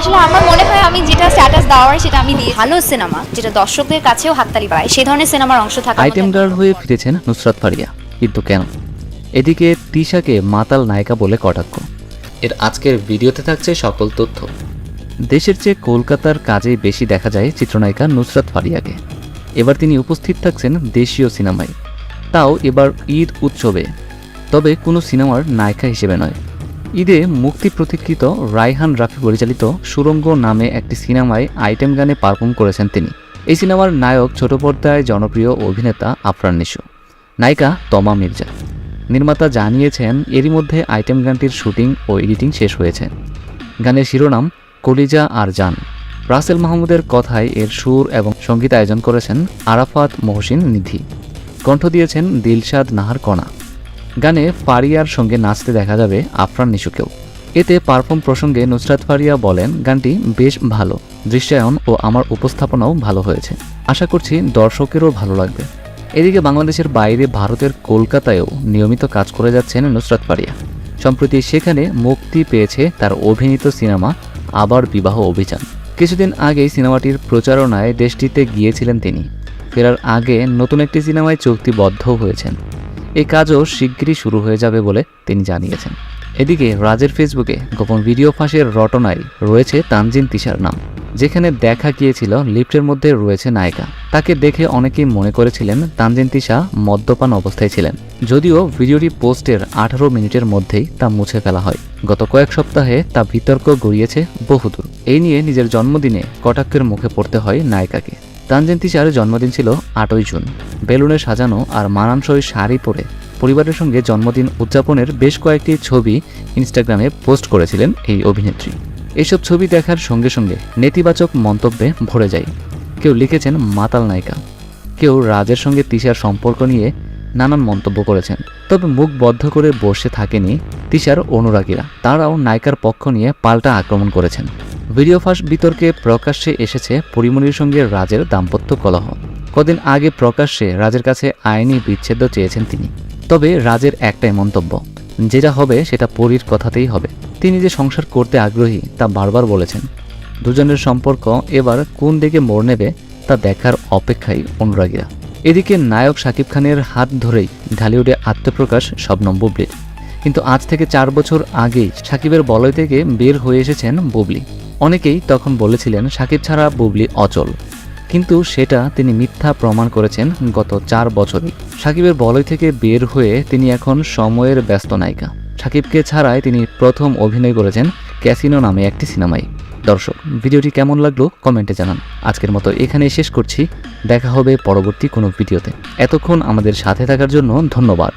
আসলে আমার মনে হয় আমি যেটা স্ট্যাটাস দেওয়ার সেটা আমি দিই ভালো সিনেমা যেটা দর্শকদের কাছেও হাততালি পায় সেই ধরনের সিনেমার অংশ থাকা আইটেম গার্ল হয়ে ফিরেছেন নুসরাত ফারিয়া। কিন্তু কেন? এদিকে তিশাকে মাতাল নায়িকা বলে কটাক্ষ। এর আজকের ভিডিওতে থাকছে সকল তথ্য। দেশের চেয়ে কলকাতার কাজে বেশি দেখা যায় চিত্রনায়িকা নুসরাত ফারিয়াকে। এবার তিনি উপস্থিত থাকছেন দেশীয় সিনেমায় তাও এবার ঈদ উৎসবে। তবে কোনো সিনেমার নায়িকা হিসেবে নয়। ঈদে মুক্তি প্রতীক্ষিত রায়হান রাফি পরিচালিত সুরঙ্গ নামে একটি সিনেমায় আইটেম গানে পারফর্ম করেছেন তিনি। এই সিনেমার নায়ক ছোট পর্দায় জনপ্রিয় অভিনেতা আফরান নিশো। নায়িকা তমা মির্জা। নির্মাতা জানিয়েছেন, এরই মধ্যে আইটেম গানটির শুটিং ও এডিটিং শেষ হয়েছে। গানের শিরোনাম, কলিজা আর জান। রাসেল মাহমুদের কথায় এর সুর এবং সংগীত আয়োজন করেছেন আরাফাত মহসিন নিধি। কণ্ঠ দিয়েছেন দিলশাদ নাহার কণা। গানে ফারিয়ার সঙ্গে নাচতে দেখা যাবে আফরান নিশুকেও। এতে পারফর্ম প্রসঙ্গে নুসরাত ফারিয়া বলেন, গানটি বেশ ভালো, দৃশ্যায়ন ও আমার উপস্থাপনাও ভালো হয়েছে। আশা করছি দর্শকেরও ভালো লাগবে। এদিকে বাংলাদেশের বাইরে ভারতের কলকাতায়ও নিয়মিত কাজ করে যাচ্ছেন নুসরাত ফারিয়া। সম্প্রতি সেখানে মুক্তি পেয়েছে তার অভিনীত সিনেমা আবার বিবাহ অভিযান। কিছুদিন আগেই সিনেমাটির প্রচারণায় দেশটিতে গিয়েছিলেন তিনি। ফেরার আগে নতুন একটি সিনেমায় চুক্তিবদ্ধ হয়েছেন। এই কাজও শিগগিরই শুরু হয়ে যাবে বলে তিনি জানিয়েছেন। এদিকে রাজের ফেসবুকে গোপন ভিডিও ফাঁসের রটনায় রয়েছে তানজিন তিশার নাম, যেখানে দেখা গিয়েছিল লিফটের মধ্যে রয়েছে নায়িকা। তাকে দেখে অনেকেই মনে করেছিলেন তানজিন তিশা মদ্যপান অবস্থায় ছিলেন, যদিও ভিডিওটি পোস্টের আঠারো মিনিটের মধ্যেই তা মুছে ফেলা হয়। গত কয়েক সপ্তাহে তা বিতর্ক গড়িয়েছে বহুদূর। এই নিয়ে নিজের জন্মদিনে কটাক্ষের মুখে পড়তে হয় নায়িকাকে। তানজিন তিশার জন্মদিন ছিল আটই জুন। বেলুনে সাজানো আর মানানসই শাড়ি পরে পরিবারের সঙ্গে জন্মদিন উদযাপনের বেশ কয়েকটি ছবি ইনস্টাগ্রামে পোস্ট করেছিলেন এই অভিনেত্রী। এইসব ছবি দেখার সঙ্গে সঙ্গে নেতিবাচক মন্তব্যে ভরে যায়। কেউ লিখেছেন, মাতাল নায়িকা। কেউ রাজের সঙ্গে তিশার সম্পর্ক নিয়ে নানান মন্তব্য করেছেন। তবে মুখ বদ্ধ করে বসে থাকেনি তিশার অনুরাগীরা। তারাও নায়িকার পক্ষ নিয়ে পাল্টা আক্রমণ করেছেন। ভিডিও ফাঁস বিতর্কে প্রকাশ্যে এসেছে পরিমণির সঙ্গে রাজের দাম্পত্য কলহ। কদিন আগে প্রকাশ্যে রাজের কাছে আইনি বিচ্ছেদ চেয়েছেন তিনি। তবে রাজের একটাই মন্তব্য যেটা হবে সেটা পরীর কথাতেই হবে। তিনি যে সংসার করতে আগ্রহী, তা বারবার বলেছেন। দুজনের সম্পর্ক এবার কোন দিকে মোড় নেবে, তা দেখার অপেক্ষায় অনুরাগীরা। এদিকে নায়ক শাকিব খানের হাত ধরেই ঢালিউডে আত্মপ্রকাশ শবনম বুবলির। কিন্তু আজ থেকে চার বছর আগেই সাকিবের বলয় থেকে বের হয়ে এসেছেন বুবলি। অনেকেই তখন বলেছিলেন, সাকিব ছাড়া বুবলি অচল। কিন্তু সেটা তিনি মিথ্যা প্রমাণ করেছেন গত চার বছরই। সাকিবের বলয় থেকে বের হয়ে তিনি এখন সময়ের ব্যস্ত নায়িকা। সাকিবকে ছাড়াই তিনি প্রথম অভিনয় করেছেন ক্যাসিনো নামে একটি সিনেমায়। দর্শক, ভিডিওটি কেমন লাগল কমেন্টে জানান। আজকের মতো এখানেই শেষ করছি। দেখা হবে পরবর্তী কোনো ভিডিওতে। এতক্ষণ আমাদের সাথে থাকার জন্য ধন্যবাদ।